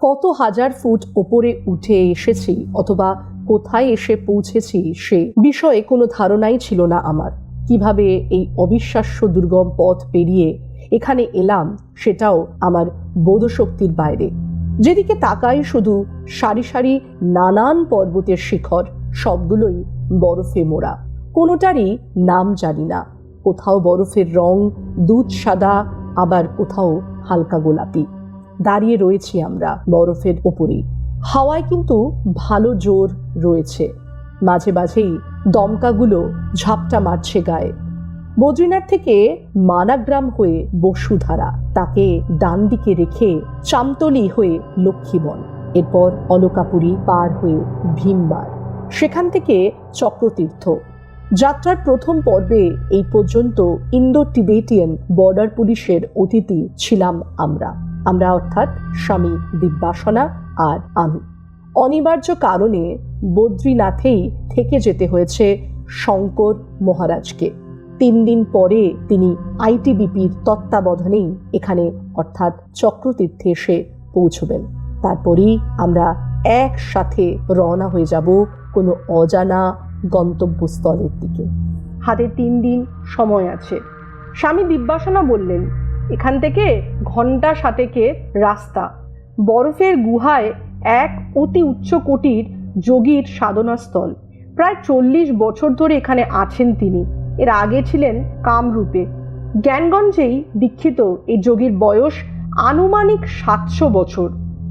কত হাজার ফুট ওপরে উঠে এসেছি অথবা কোথায় এসে পৌঁছেছি সে বিষয়ে কোনো ধারণাই ছিল না আমার। কীভাবে এই অবিশ্বাস্য দুর্গম পথ পেরিয়ে এখানে এলাম সেটাও আমার বোধশক্তির বাইরে। যেদিকে তাকাই শুধু সারি সারি নানান পর্বতের শিখর, সবগুলোই বরফে মোড়া। কোনোটারই নাম জানি না। কোথাও বরফের রং দুধ সাদা, আবার কোথাও হালকা গোলাপি। দাঁড়িয়ে রয়েছি আমরা বরফের ওপরেই হাওয়ায় কিন্তু ভালো জোর রয়েছে। মাঝে মাঝেই দমকাগুলো ঝাপটা মারছে গায়ে। বদ্রীনাথ থেকে মানাগ্রাম হয়ে বসুধারা, তাকে ডান দিকে রেখে চামতলি হয়ে লক্ষ্মীবন, এরপর অলকাপুরী পার হয়ে ভীমবার, সেখান থেকে চক্রতীর্থ। যাত্রার প্রথম পর্বে এই পর্যন্ত ইন্দো টিবেটিয়ান বর্ডার পুলিশের অতিথি ছিলাম আমরা। আমরা অর্থাৎ স্বামী দিব্যাসনা আর আমি। অনিবার্য কারণে বদ্রীনাথেই থেকে যেতে হয়েছে শঙ্কর মহারাজকে। তিন দিন পরে তিনি আইটিবিপির তত্ত্বাবধানেই এখানে অর্থাৎ চক্রতীর্থে এসে পৌঁছবেন। তারপরেই আমরা একসাথে রওনা হয়ে যাব কোনো অজানা গন্তব্যস্থলের দিকে। হাতে তিন দিন সময় আছে। স্বামী দিব্যাসনা বললেন এখান থেকে ঘণ্টা সাতেকের রাস্তা। বরফের গুহায় এক অতি উচ্চ কোটির যোগীর সাধনাস্থল। প্রায় চল্লিশ বছর ধরে এখানে আছেন তিনি। এর আগে ছিলেন কামরূপে। জ্ঞানগঞ্জেই দীক্ষিত এই যোগীর বয়স আনুমানিক সাতশো বছর।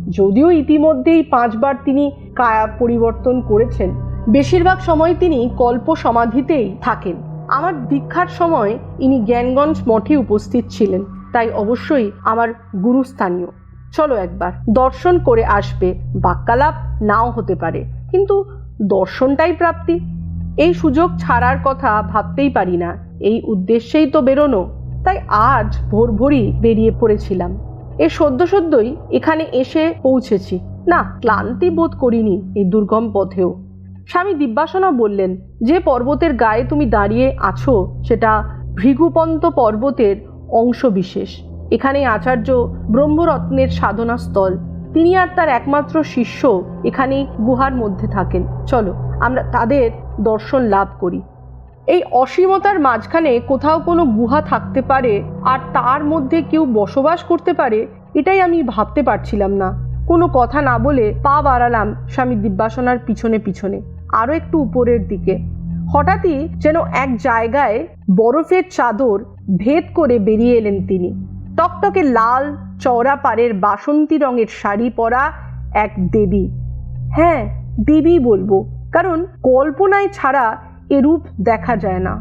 যদিও ইতিমধ্যেই পাঁচবার তিনি কায়া পরিবর্তন করেছেন। বেশিরভাগ সময় তিনি কল্প সমাধিতেই থাকেন। আমার দীক্ষার সময় ইনি জ্ঞানগঞ্জ মঠে উপস্থিত ছিলেন। তাই অবশ্যই আমার গুরুস্থানীয়। চলো একবার। দর্শন করে আসবে। বাক্যালাপ নাও হতে পারে, কিন্তু দর্শনটাই প্রাপ্তি। এই সুযোগ ছাড়ার কথা ভাবতেই পারি না। এই উদ্দেশ্যেই তো বেরোনো। তাই আজ ভোর ভোরই বেরিয়ে পড়েছিলাম। এ সদ্য সদ্যই এখানে এসে পৌঁছেছি। না, ক্লান্তি বোধ করিনি এই দুর্গম পথেও। স্বামী দিব্যাসনা বললেন, যে পর্বতের গায়ে তুমি দাঁড়িয়ে আছো, সেটা ভৃগুপন্ত পর্বতের অংশ বিশেষ এখানে আচার্য ব্রহ্মরত্নের সাধনাস্থল। তিনি আর তার একমাত্র শিষ্য এখানেই গুহার মধ্যে থাকেন। চলো, আমরা তাদের দর্শন লাভ করি। এই অসীমতার মাঝখানে কোথাও কোনো গুহা থাকতে পারে আর তার মধ্যে কেউ বসবাস করতে পারে, এটাই আমি ভাবতে পারছিলাম না। কোনো কথা না বলে পা বাড়ালাম স্বামী দিব্যাসনার পিছনে পিছনে আরও একটু উপরের দিকে। হঠাৎই যেন এক জায়গায় বরফের চাদর ভেদ করে বেরিয়ে এলেন তিনি। টকটকে লাল চওড়া পাড়ের বাসন্তী রঙের শাড়ি পরা এক দেবী। হ্যাঁ দেবী বলব, কারণ কল্পনায় ছাড়া এরূপ দেখা যায় না।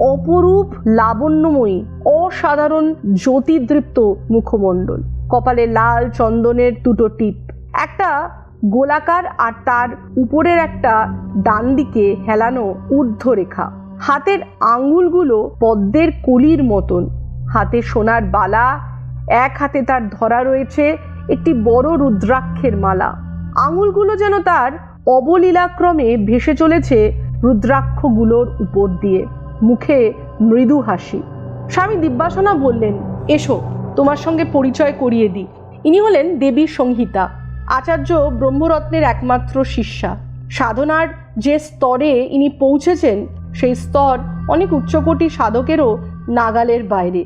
অপরূপ লাবণ্যময়ী, অসাধারণ জ্যোতিদৃপ্ত মুখমণ্ডল। কপালে লাল চন্দনের দুটো টিপ, একটা গোলাকার আর তার উপরের একটা ডান দিকে হেলানো ঊর্ধ্বরেখা। হাতের আঙ্গুলগুলো পদ্মের কলির মতন। হাতে সোনার বালা, এক হাতে তার ধরা রয়েছে একটি বড় রুদ্রাক্ষের মালা। আঙুলগুলো যেন তার অবলীলাক্রমে ভেসে চলেছে রুদ্রাক্ষগুলোর উপর দিয়ে। মুখে মৃদু হাসি। স্বামী দিব্যাসনা বললেন, এসো, তোমার সঙ্গে পরিচয় করিয়ে দিই। ইনি হলেন দেবী সংহিতা, আচার্য ব্রহ্মরত্নের একমাত্র শিষ্যা। সাধনার যে স্তরে ইনি পৌঁছেছেন সেই স্তর অনেক উচ্চকোটি সাধকেরও নাগালের বাইরে।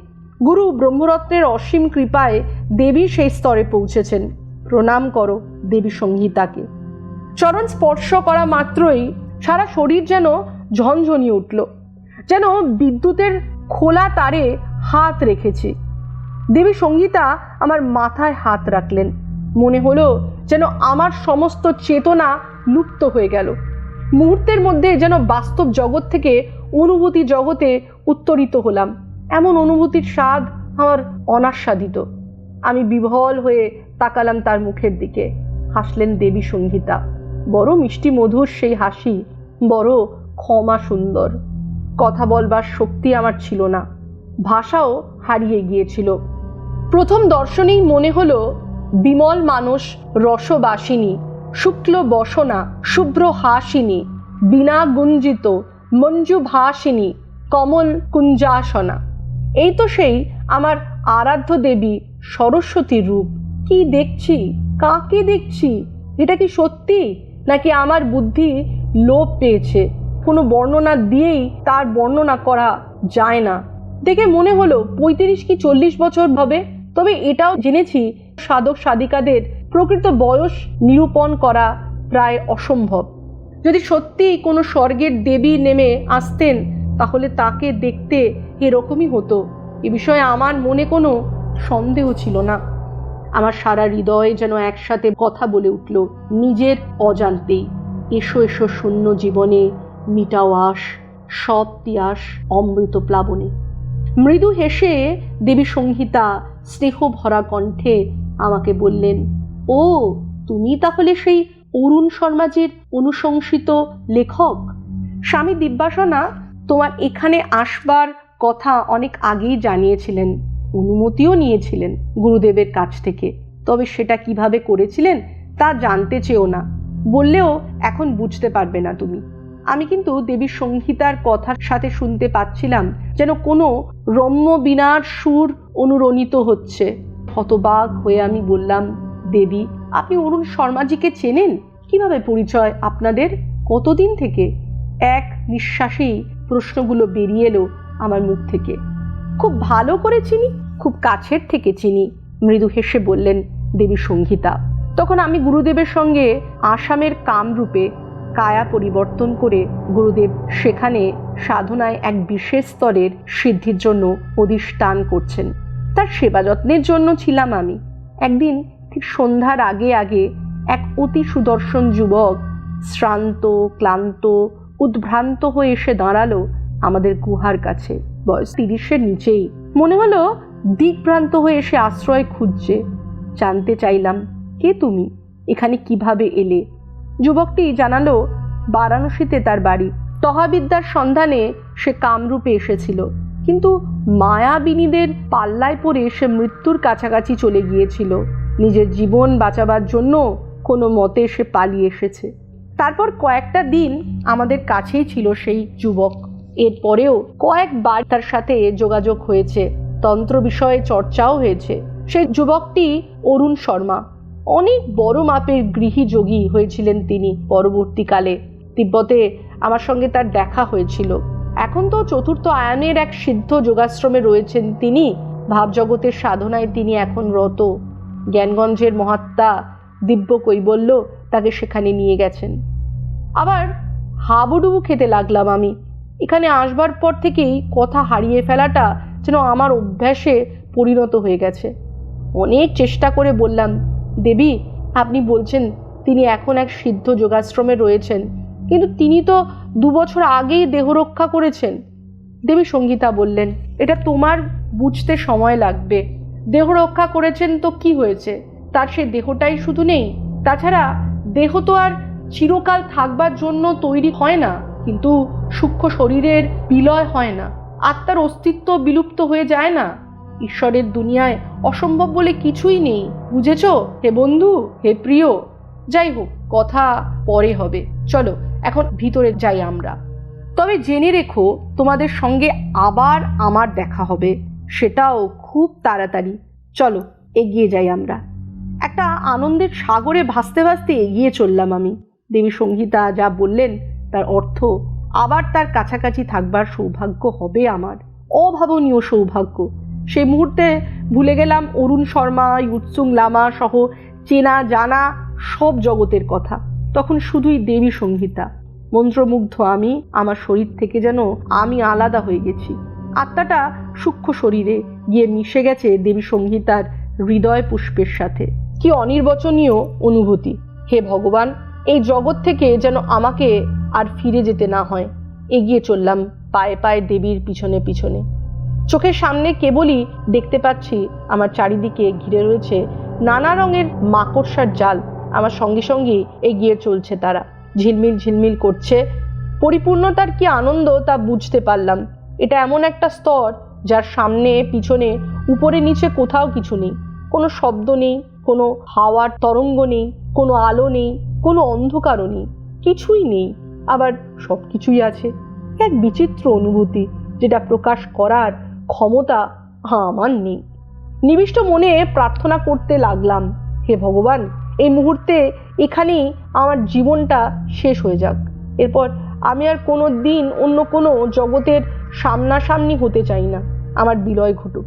গুরু ব্রহ্মরত্নের অসীম কৃপায় দেবী সেই স্তরে পৌঁছেছেন। প্রণাম করো দেবী সংহিতাকে চরণ স্পর্শ করা মাত্রই সারা শরীর যেন ঝনঝনিয়ে উঠল, যেন বিদ্যুতের খোলা তারে হাত রেখেছি। দেবী সঙ্গীতা আমার মাথায় হাত রাখলেন। মনে হলো যেন আমার সমস্ত চেতনা লুপ্ত হয়ে গেল। মুহূর্তের মধ্যে যেন বাস্তব জগৎ থেকে অনুভূতি জগতে উত্তরিত হলাম। এমন অনুভূতির স্বাদ আমার অনাস্বাদিত। আমি বিভল হয়ে তাকালাম তার মুখের দিকে। হাসলেন দেবী সঙ্গীতা। বড় মিষ্টি মধুর সেই হাসি, বড় ক্ষমা সুন্দর। কথা বলবার শক্তি আমার ছিল না। ভাষাও হারিয়ে গিয়েছিল। প্রথম দর্শনেই মনে হলো, বিমল মানুষ রসবাসিনী। শুক্ল বসনা শুভ্র হাসিনী বিনা গুঞ্জিত মঞ্জু ভাসিনী কমল কুঞ্জাসনা এই তো সেই আমার আরাধ্য দেবী সরস্বতীর রূপ। কি দেখছি? কাকে দেখছি? এটা কি সত্যি? নাকি আমার বুদ্ধি লোপ পেয়েছে? কোনো বর্ণনা দিয়েই তার বর্ণনা করা যায় না। দেখে মনে হলো, পঁয়ত্রিশ কি চল্লিশ বছর হবে? তবে এটাও জেনেছি সাধক সাধিকাদের প্রকৃত বয়স নিরূপণ করা প্রায় অসম্ভব। যদি সত্যিই কোনো স্বর্গের দেবী নেমে আসতেন, তাহলে তাকে দেখতে এরকমই হতো। এ বিষয়ে আমার মনে কোনো সন্দেহ ছিল না। আমার সারা হৃদয় যেন একসাথে কথা বলে উঠল, নিজের অজান্তেই। এসো এসো শূন্য জীবনে, মিটাও আশ, সব তিয়াস অমৃত প্লাবনে। মৃদু হেসে দেবী সংহিতা স্নেহ ভরা কণ্ঠে আমাকে বললেন ও, তুমি তাহলে সেই অরুণ শর্মাজির অনুশংসিত লেখক? স্বামী দিব্যাসনা তোমার এখানে আসবার কথা অনেক আগেই জানিয়েছিলেন, অনুমতিও নিয়েছিলেন গুরুদেবের কাছ থেকে। তবে সেটা কীভাবে করেছিলেন তা জানতে চেয়েও না, বললেও এখন বুঝতে পারবে না তুমি। আমি কিন্তু দেবীর সংহিতার কথার সাথে শুনতে পাচ্ছিলাম যেন কোনো রম্য বিনার সুর অনুরণিত হচ্ছে। হতবাক হয়ে আমি বললাম দেবী, আপনি অরুণ শর্মাজিকে চেনেন? কীভাবে পরিচয় আপনাদের? কতদিন থেকে? এক নিঃশ্বাসেই প্রশ্নগুলো বেরিয়ে এলো আমার মুখ থেকে। খুব ভালো করে চিনি, খুব কাছের থেকে চিনি, মৃদু হেসে বললেন দেবী সংহিতা তখন আমি গুরুদেবের সঙ্গে আসামের কামরূপে কায়া পরিবর্তন করে গুরুদেব সেখানে সাধনায় এক বিশেষ স্তরের সিদ্ধির জন্য অধিষ্ঠান করছেন। তার সেবা যত্নের জন্য ছিলাম আমি। একদিন ঠিক সন্ধ্যার আগে আগে এক অতি সুদর্শন যুবক শ্রান্ত, ক্লান্ত, উদ্ভ্রান্ত হয়ে এসে দাঁড়াল আমাদের গুহার কাছে। বয়স তিরিশের নিচেই। মনে হলো দিকভ্রান্ত হয়ে এসে আশ্রয় খুঁজছে। জানতে চাইলাম, কে তুমি? এখানে কীভাবে এলে? যুবকটি জানালো, বারাণসীতে তার বাড়ি। তহাবিদ্যার সন্ধানে সে কামরূপে এসেছিল। কিন্তু মায়াবিনীদের পাল্লায় পড়ে সে মৃত্যুর কাছাকাছি চলে গিয়েছিল। নিজের জীবন বাঁচাবার জন্য কোনো মতে সে পালিয়ে এসেছে। তারপর কয়েকটা দিন আমাদের কাছেই ছিল সেই যুবক। এরপরেও কয়েকবার তার সাথে যোগাযোগ হয়েছে, তন্ত্র বিষয়ে চর্চাও হয়েছে। সেই যুবকটি অরুণ শর্মা। অনেক বড় মাপের গৃহী যোগী হয়েছিলেন তিনি পরবর্তীকালে। তিব্বতে আমার সঙ্গে তার দেখা হয়েছিল। এখন তো চতুর্থ আয়ানের এক সিদ্ধ যোগাশ্রমে রয়েছেন তিনি। ভাবজগতের সাধনায় তিনি এখন রত। জ্ঞানগঞ্জের মহাত্মা দিব্য কৈবল্য তাকে সেখানে নিয়ে গেছেন। আবার হাবুডুবু খেতে লাগলাম আমি। এখানে আসবার পর থেকেই কথা হারিয়ে ফেলাটা যেন আমার অভ্যাসে পরিণত হয়ে গেছে। অনেক চেষ্টা করে বললাম, দেবী, আপনি বলছেন তিনি এখন এক সিদ্ধ যোগাশ্রমে রয়েছেন, কিন্তু তিনি তো দু বছর আগেই দেহ রক্ষা করেছেন। দেবী সঙ্গীতা বললেন, এটা তোমার বুঝতে সময় লাগবে। দেহ রক্ষা করেছেন তো কি হয়েছে? তার সে দেহটাই শুধু নেই। তাছাড়া দেহ তো আর চিরকাল থাকবার জন্য তৈরি হয় না, কিন্তু সূক্ষ্ম শরীরের বিলয় হয় না। আত্মার অস্তিত্ব বিলুপ্ত হয়ে যায় না। ঈশ্বরের দুনিয়ায় অসম্ভব বলে কিছুই নেই। বুঝেছ? হে বন্ধু, হে প্রিয়। যাই হোক, কথা পরে হবে। চলো, এখন ভিতরে যাই আমরা। তবে জেনে রেখো, তোমাদের সঙ্গে আবার আমার দেখা হবে। সেটাও খুব তাড়াতাড়ি। চলো, এগিয়ে যাই আমরা। একটা আনন্দের সাগরে ভাসতে ভাসতে এগিয়ে চললাম আমি। দেবী সঙ্গীতা যা বললেন, তার অর্থ আবার তার কাছাকাছি থাকবার সৌভাগ্য হবে আমার। অভাবনীয় সৌভাগ্য। সেই মুহূর্তে ভুলে গেলাম অরুণ শর্মা, ইউৎসুং লামা সহ চেনা জানা সব জগতের কথা। তখন শুধুই দেবী সংহিতা মন্ত্রমুগ্ধ আমি, আমার শরীর থেকে যেন আমি আলাদা হয়ে গেছি। আত্মাটা সূক্ষ্ম শরীরে গিয়ে মিশে গেছে দেবী সংহিতার হৃদয় পুষ্পের সাথে। কি অনির্বচনীয় অনুভূতি। হে ভগবান, এই জগৎ থেকে যেন আমাকে আর ফিরে যেতে না হয়। এগিয়ে চললাম পায়ে পায়ে দেবীর পিছনে পিছনে। চোখের সামনে কেবলই দেখতে পাচ্ছি আমার চারিদিকে ঘিরে রয়েছে নানা রঙের মাকড়সার জাল। আমার সঙ্গে সঙ্গে এগিয়ে চলছে তারা। ঝিলমিল ঝিলমিল করছে। পরিপূর্ণতার কি আনন্দ তা বুঝতে পারলাম। এটা এমন একটা স্তর যার সামনে, পিছনে, উপরে, নিচে কোথাও কিছু নেই। কোনো শব্দ নেই, কোনো হাওয়ার তরঙ্গ নেই, কোনো আলো নেই, কোনো অন্ধকারও নেই, কিছুই নেই। আবার সব কিছুই আছে। এক বিচিত্র অনুভূতি যেটা প্রকাশ করার ক্ষমতা আমার নেই। নিবিষ্ট মনে প্রার্থনা করতে লাগলাম, হে ভগবান, এই মুহূর্তে এখানেই আমার জীবনটা শেষ হয়ে যাক। এরপর আমি আর কোনো দিন অন্য কোনো জগতের সামনাসামনি হতে চাই না, আমার বিলয় ঘটুক।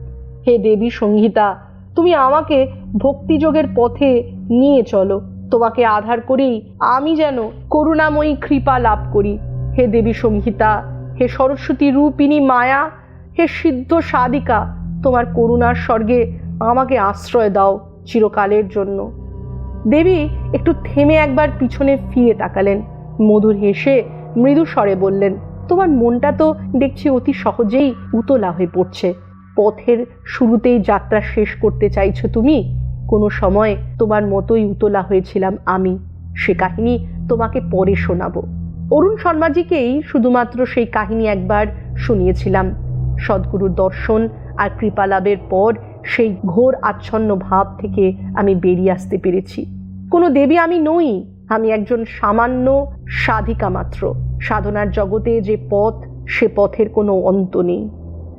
হে দেবী সংহিতা, তুমি আমাকে ভক্তিযোগের পথে নিয়ে চলো। তোমাকে আধার করেই আমি যেন করুণাময়ী কৃপা লাভ করি। হে দেবী সংহিতা, হে সরস্বতী রূপিণী মায়া, হে সিদ্ধ সাধিকা, তোমার করুণার স্বর্গে আমাকে আশ্রয় দাও চিরকালের জন্য। দেবী একটু থেমে একবার পিছনে ফিরে তাকালেন। মধুর হেসে মৃদু স্বরে বললেন তোমার মনটা তো দেখছি অতি সহজেই উতলা হয়ে পড়ছে। পথের শুরুতেই যাত্রা শেষ করতে চাইছো তুমি? কোনো সময় তোমার মতোই উতলা হয়েছিলাম আমি। সে কাহিনী তোমাকে পরে শোনাবো। অরুণ শর্মাজিকেই শুধুমাত্র সেই কাহিনী একবার শুনিয়েছিলাম। সদ্গুরুর দর্শন আর কৃপালাভের পর সেই ঘোর আচ্ছন্ন ভাব থেকে আমি বেরিয়ে আসতে পেরেছি। কোনো দেবী আমি নই আমি একজন সামান্য সাধিকা মাত্র। সাধনার জগতে যে পথ, সে পথের কোনো অন্ত নেই।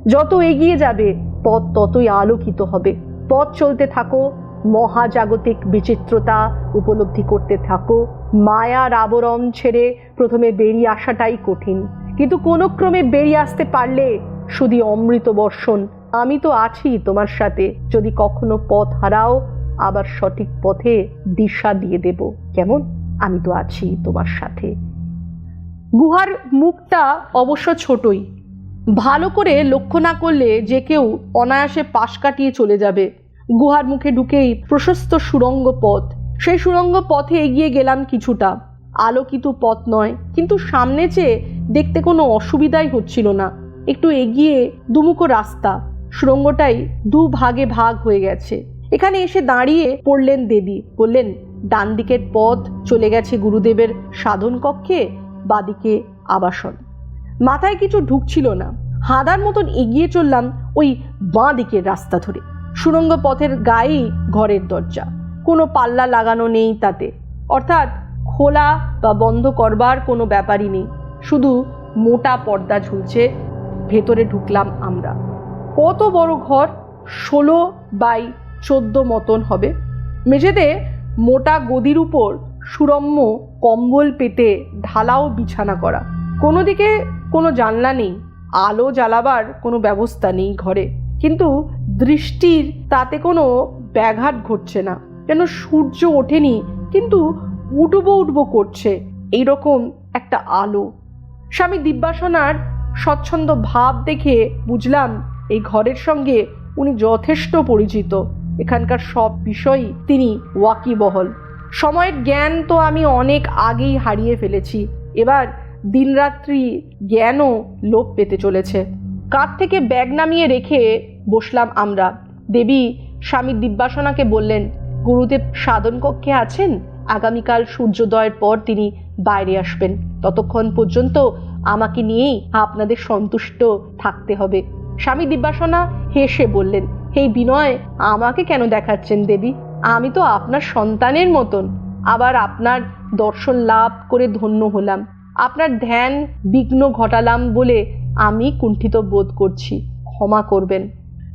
যত এগিয়ে যাবে, পথ ততই আলোকিত হবে। পথ চলতে থাকো, মহাজাগতিক বিচিত্রতা উপলব্ধি করতে থাকো। মায়ার আবরণ ছেড়ে প্রথমে বেরিয়ে আসাটাই কঠিন। কিন্তু কোনো ক্রমে বেরিয়ে আসতে পারলে শুধু অমৃত বর্ষণ। আমি তো আছি তোমার সাথে। যদি কখনো পথ হারাও, আবার সঠিক পথে দিশা দিয়ে দেব। কেমন? আমি তো আছি তোমার সাথে। গুহার মুখটা অবশ্য ছোটই। ভালো করে লক্ষ্য না করলে যে কেউ অনায়াসে পাশ কাটিয়ে চলে যাবে। গুহার মুখে ঢুকেই প্রশস্ত সুড়ঙ্গ পথ। সেই সুড়ঙ্গ পথে এগিয়ে গেলাম কিছুটা। আলোকিত পথ নয়, কিন্তু সামনে চেয়ে দেখতে কোনো অসুবিধাই হচ্ছিল না। একটু এগিয়ে দুমুখো রাস্তা। সুড়ঙ্গটাই দু ভাগে ভাগ হয়ে গেছে। এখানে এসে দাঁড়িয়ে পড়লেন দেবী। বললেন ডান দিকের পথ চলে গেছে গুরুদেবের সাধন কক্ষে বাদিকে আবাসন। মাথায় কিছু ঢুকছিল না। হাদার মতন এগিয়ে চললাম ওই বাঁ দিকের রাস্তা ধরে। সুরঙ্গ পথের গায়েই ঘরের দরজা। কোনো পাল্লা লাগানো নেই তাতে। অর্থাৎ খোলা বা বন্ধ করবার কোনো ব্যাপারই নেই। শুধু মোটা পর্দা ঝুলছে, ভেতরে ঢুকলাম আমরা। কত বড় ঘর? ষোলো বাই চোদ্দ মতন হবে। মেঝেতে মোটা গদির উপর সুরম্য কম্বল পেতে ঢালাও বিছানা করা। কোনো দিকে কোনো জানলা নেই, আলো জ্বালাবার কোনো ব্যবস্থা নেই ঘরে। কিন্তু দৃষ্টির তাতে কোনো ব্যাঘাত ঘটছে না। যেন সূর্য ওঠেনি, কিন্তু উঠবো উঠবো করছে এইরকম একটা আলো। স্বামী দিব্যাসনার স্বচ্ছন্দ ভাব দেখে বুঝলাম এই ঘরের সঙ্গে উনি যথেষ্ট পরিচিত। এখানকার সব বিষয়ই তিনি ওয়াকিবহল। সময়ের জ্ঞান তো আমি অনেক আগেই হারিয়ে ফেলেছি। এবার দিনরাত্রি জ্ঞানও লোপ পেতে চলেছে। কাঁধ থেকে ব্যাগ নামিয়ে রেখে বসলাম আমরা। দেবী স্বামী দিব্যাসনাকে বললেন, গুরুদেব সাধন কক্ষে আছেন? আগামীকাল সূর্যোদয়ের পর তিনি বাইরে আসবেন। ততক্ষণ পর্যন্ত আমাকে নিয়েই আপনাদের সন্তুষ্ট থাকতে হবে। স্বামী দিব্যাসনা হেসে বললেন হে বিনয়, আমাকে কেন দেখাচ্ছেন দেবী? আমি তো আপনার সন্তানের মতন। আবার আপনার দর্শন লাভ করে ধন্য হলাম। আপনার ধ্যান বিঘ্ন ঘটালাম বলে আমি কুণ্ঠিত বোধ করছি। ক্ষমা করবেন।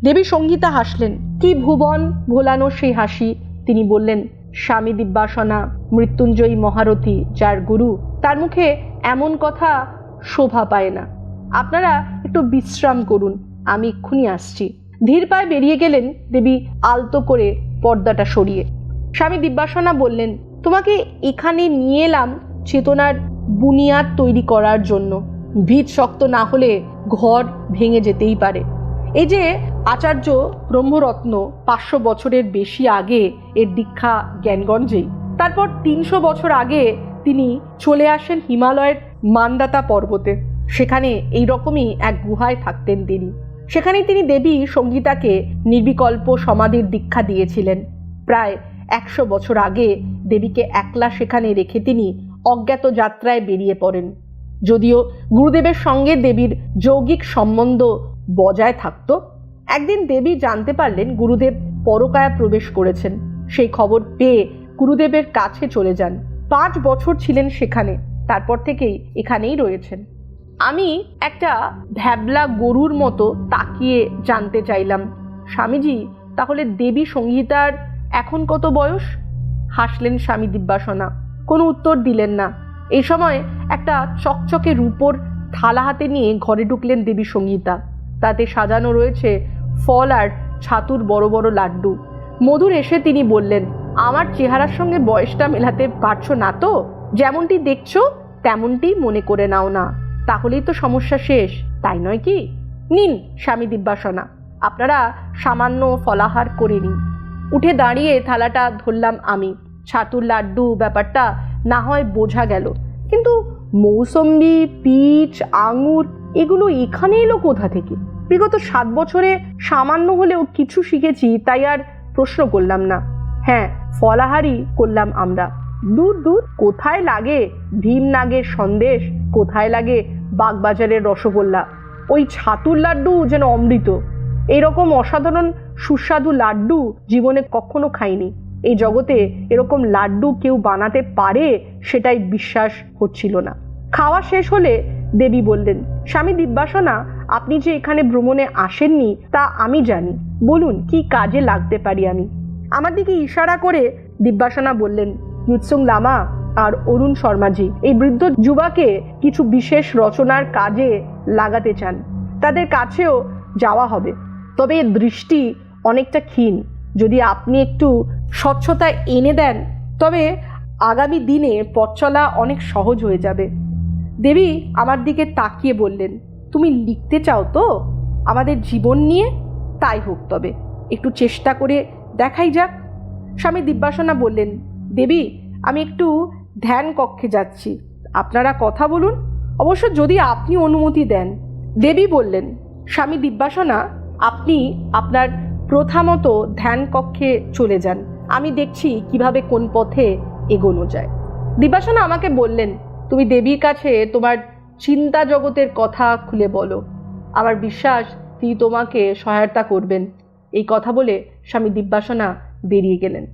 দেবী সঙ্গীতা হাসলেন। কি ভুবন ভোলানো সেই হাসি? তিনি বললেন, স্বামী দিব্যাসনা, মৃত্যুঞ্জয়ী মহারথী, যার গুরু, তার মুখে এমন কথা শোভা পায় না। আপনারা একটু বিশ্রাম করুন। আমি এক্ষুনি আসছি। ধীর পায়ে বেরিয়ে গেলেন দেবী আলতো করে পর্দাটা সরিয়ে। স্বামী দিব্যাসনা বললেন, তোমাকে এখানে নিয়ে এলাম চেতনার বুনিয়াদ তৈরি করার জন্য। ভিত শক্ত না হলে ঘর ভেঙে যেতেই পারে। এই যে আচার্য ব্রহ্মরত্ন পাঁচশো বছরের বেশি আগে এর দীক্ষা জ্ঞানগঞ্জেই, তারপর তিনশো বছর আগে তিনি চলে আসেন হিমালয়ের মান্দাতা পর্বতে। সেখানে এই রকমই এক গুহায় থাকতেন তিনি। সেখানেই তিনি দেবী সঙ্গীতাকে নির্বিকল্প সমাধির দীক্ষা দিয়েছিলেন। প্রায় একশো বছর আগে দেবীকে একলা সেখানে রেখে তিনি অজ্ঞাত যাত্রায় বেরিয়ে পড়েন। যদিও গুরুদেবের সঙ্গে দেবীর যৌগিক সম্বন্ধ বজায় থাকত, একদিন দেবী জানতে পারলেন গুরুদেব পরকায়া প্রবেশ করেছেন। সেই খবর পেয়ে গুরুদেবের কাছে চলে যান। পাঁচ বছর ছিলেন সেখানে, তারপর থেকেই এখানেই রয়েছেন। আমি একটা ভ্যাবলা গরুর মতো তাকিয়ে জানতে চাইলাম। স্বামীজি, তাহলে দেবী সংগীতার এখন কত বয়স? হাসলেন স্বামী দিব্যাসনা। কোনো উত্তর দিলেন না। এই সময় একটা চকচকে রূপোর থালা হাতে নিয়ে ঘরে ঢুকলেন দেবী সংগীতা তাতে সাজানো রয়েছে ফল আর ছাতুর বড় বড় লাড্ডু। মধুর এসে তিনি বললেন, আমার চেহারার সঙ্গে বয়সটা মেলাতে পারছ না তো? যেমনটি দেখছ, তেমনটি মনে করে নাও না। তাহলেই তো সমস্যা শেষ। তাই নয় কি? নিন স্বামী দিব্যাসনা। আপনারা সামান্য ফলাহার করে নিন। উঠে দাঁড়িয়ে থালাটা ধরলাম আমি। ছাতুর লাড্ডু ব্যাপারটা না হয় বোঝা গেল। কিন্তু মৌসম্বি, পিচ, আঙুর, এগুলো এখানে এলো কোথা থেকে? বিগত সাত বছরে সামান্য হলেও কিছু শিখেছি, তাই আর প্রশ্ন করলাম না। হ্যাঁ ফলাহারই করলাম আমরা। দূর দূর, কোথায় লাগে? ভীম নাগের সন্দেশ, কোথায় লাগে বাগবাজারের রসগোল্লা। ওই ছাতুর লাড্ডু যেন অমৃত। এইরকম অসাধারণ সুস্বাদু লাড্ডু জীবনে কখনো খাইনি। এই জগতে এরকম লাড্ডু কেউ বানাতে পারে সেটাই বিশ্বাস হচ্ছিল না। খাওয়া শেষ হলে দেবী বললেন, স্বামী দিব্যাসনা, আপনি যে এখানে ভ্রমণে আসেননি, তা আমি জানি। বলুন, কি কাজে লাগতে পারি আমি? আমার দিকে ইশারা করে দিব্যাসনা বললেন, ইউৎসুং লামা আর অরুণ শর্মাজি। এই বৃদ্ধ যুবাকে কিছু বিশেষ রচনার কাজে লাগাতে চান। তাদের কাছেও যাওয়া হবে। তবে এর দৃষ্টি অনেকটা ক্ষীণ। যদি আপনি একটু স্বচ্ছতা এনে দেন, তবে আগামী দিনে পথ চলা অনেক সহজ হয়ে যাবে। দেবী আমার দিকে তাকিয়ে বললেন, তুমি লিখতে চাও তো? আমাদের জীবন নিয়ে তাই হোক তবে। একটু চেষ্টা করে দেখাই যাক। স্বামী দিব্যাসনা বললেন, দেবী, আমি একটু ধ্যান কক্ষে যাচ্ছি। আপনারা কথা বলুন। অবশ্য যদি আপনি অনুমতি দেন। দেবী বললেন, স্বামী দিব্যাসনা, আপনি আপনার প্রথামত ধ্যান কক্ষে চলে যান। আমি দেখছি কীভাবে কোন পথে এগোনো যায়। দিব্যাসনা আমাকে বললেন, তুমি দেবীর কাছে তোমার চিন্তা জগতের কথা খুলে বলো। আমার বিশ্বাস, তিনি তোমাকে সহায়তা করবেন। এই কথা বলে স্বামী দিব্যাসনা বেরিয়ে গেলেন।